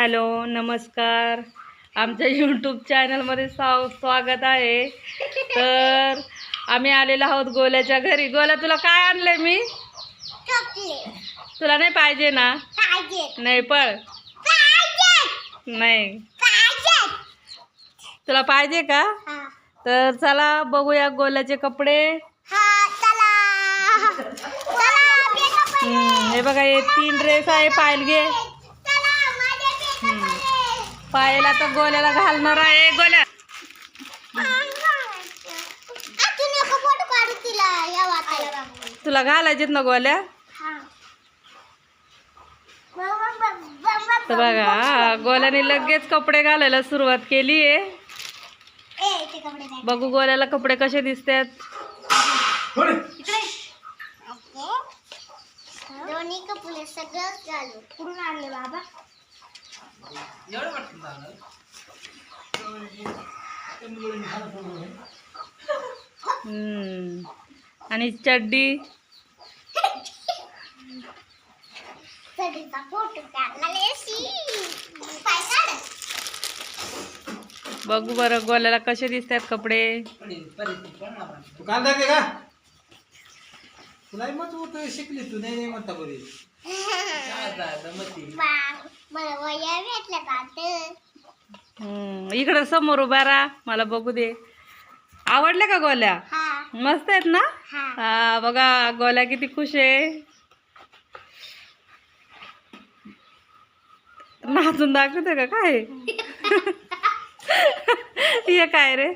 Hello नमस्कार. आमच्या YouTube चॅनलमध्ये साव स्वागत आहे. तर आम्ही आलेलो आहोत गोल्याच्या घरी. गोल्या तुला काय आणलंय मी? तुला नाही पाहिजे ना? नाही पळ. नाही. तुला पाहिजे का? तर चला बघूया गोल्याचे कपडे. हे बघा हे तीन ड्रेस आहे घे. पायाला तर गोल्याला घालणार आहे गोल्या. तुला घालायचेत ना गोल्या? तर बघा गोल्याने लगेच कपडे घालायला सुरुवात केली आहे. बघू गोल्याला कपडे कसे दिसतात. दोन्ही कपडे सगळं घालू. कुठून आणले बाबा? हम्म. आणि चड्डी? बघू बरं गोल्याला कसे दिसतात कपडे? तू का? तुला मत होत शिकली तू नाही नाही म्हणता बरी. इकडं समोर उभा राहा मला बघू दे. आवडले का गोल्या? हा. मस्त आहेत ना? हा. हा बघा गोल्या किती खुश आहे. नाचून दाखवते का? काय? हे काय रे?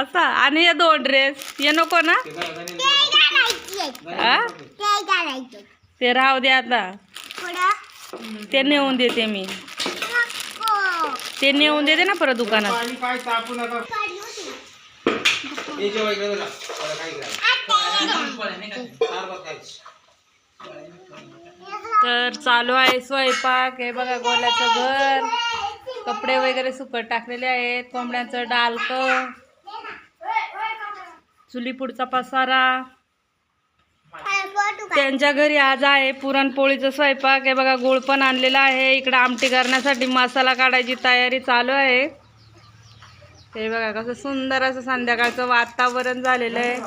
असा. आणि हे दोन ड्रेस हे नको ना? ते घालायचे हा राहू दे आता. ते नेऊन देते मी. नको ते नेऊन देते ना परत दुकानात. पाणी काय तापून आता काढली होती. हे जेव्हा इकडे बघा. मला काय आते. चार बघ काय तर चालू आहे स्वयंपाक. हे बघा गोल्याचं घर. कपडे वगैरे सुकट टाकलेले आहेत. कोंबड्यांचं डालक. चुली पुढचा पसारा. त्यांच्या घरी आज आहे पुरणपोळीचं स्वयंपाक. हे बघा गुळ पण आणलेला आहे. इकडं आमटी करण्यासाठी मसाला काढायची तयारी चालू आहे. हे बघा कसं सुंदर असं संध्याकाळचं वातावरण झालेलं आहे?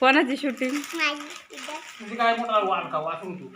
कोणाची शूटिंग माझी इथं. तुझी काय मोठा वाढ का? वाचून तू.